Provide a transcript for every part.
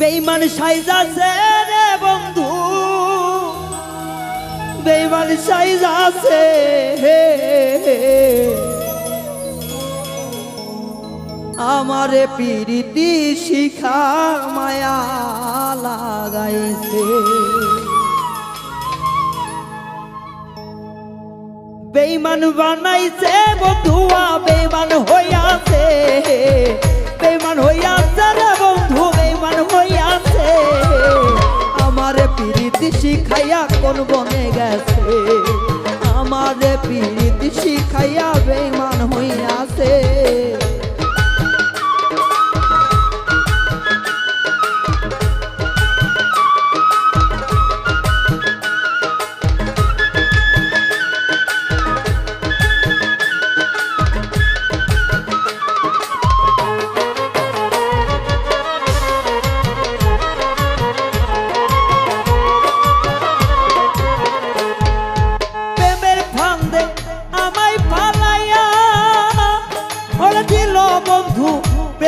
বেইমান সাইজাছে রে বন্ধু। বেইমান সাইজাছে আমারে পিরিতি শিখা মায়া লাগাইছে। বেইমান বানাইছে বন্ধুয়া বেইমান হইয়াছে বেইমান হইয়াছে শিখাইয়া কোন বনে গেছে? আমারে পিরিতি শিখাইয়া বেমান হইয়াছে।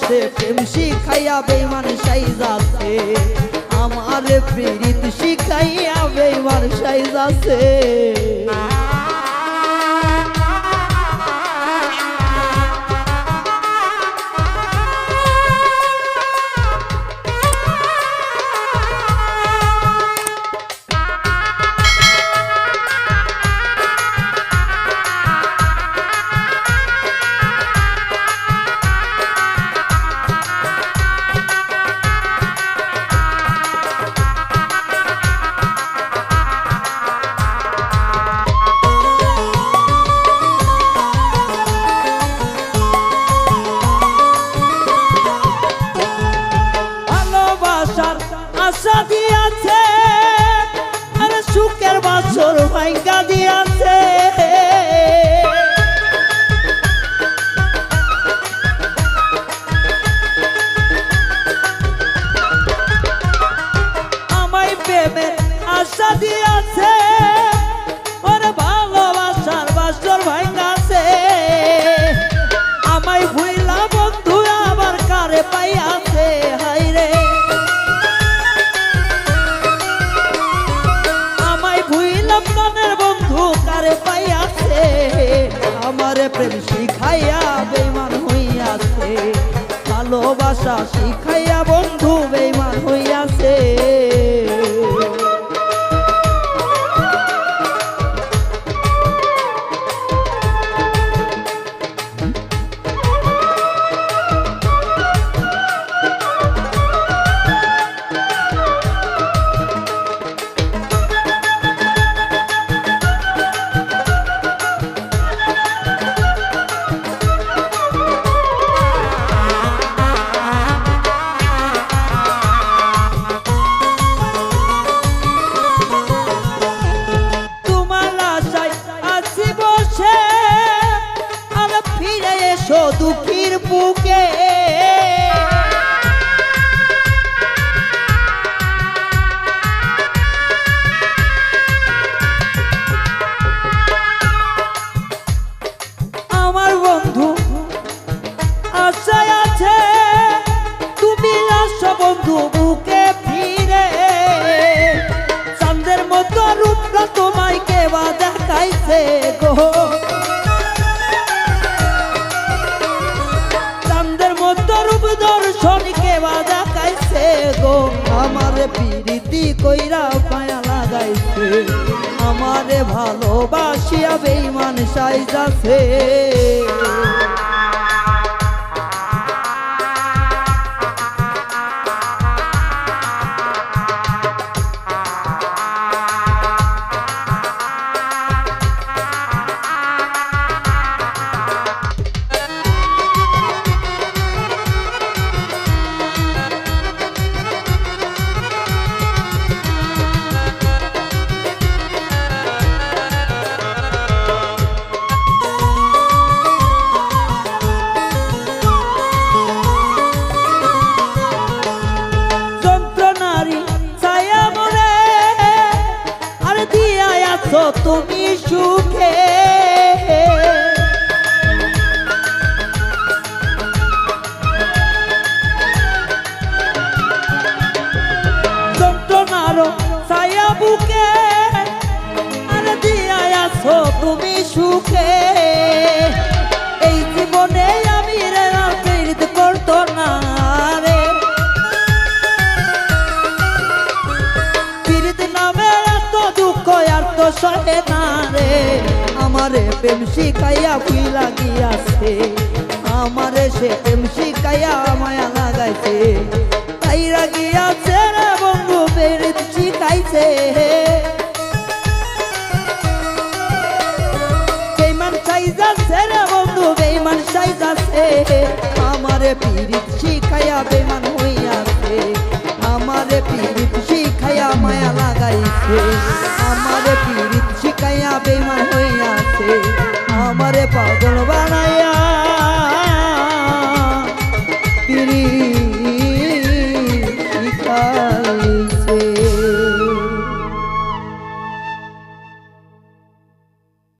সে প্রেম শিখাইয়া বেমান সাইজাছে আমার প্রেরিত শিখাইয়া বেমান সাইজাছে ভালোবাসার আমারে প্রেম শিখাইয়া বেমান হইয়াছে। ভালোবাসা শিখাইয়া বন্ধু বেমান হইয়াছে। দুঃখীর বুকে। আমার বন্ধু, আশায় আছে তুমি আসো বন্ধু বুকে ফিরে। চাঁদের মতো রূপটা তোমায় কেবা দেখাইছে গো। পিরিতি কইরা পায়া লাগাইছে আমারে ভালোবাসিয়া বেইমান সাইজাছে। সুখে যন্ত্রণারও ছায়া বুকে আর দিয়া আছো তুমি সুখে। এই জীবনে আমি তো সহে রে আমারে প্রেম শিখাইয়া ফুই লাগিয়াছে? আমারে সে প্রেম শিখাইয়া মায়া লাগাইছে। তাই রাগিয়াছে রে বন্ধু পীড়িত শিখাইছে। বেইমান সাইজাছে রে বন্ধু, বেইমান সাইজাছে। আমারে পীড়িত শিখাইয়া বেইমান হইয়াছে। আমারে পীড়িত শিখাইয়া মায়া লাগাইছে। আমারে আমারে pa, pa, pa, pa, pa,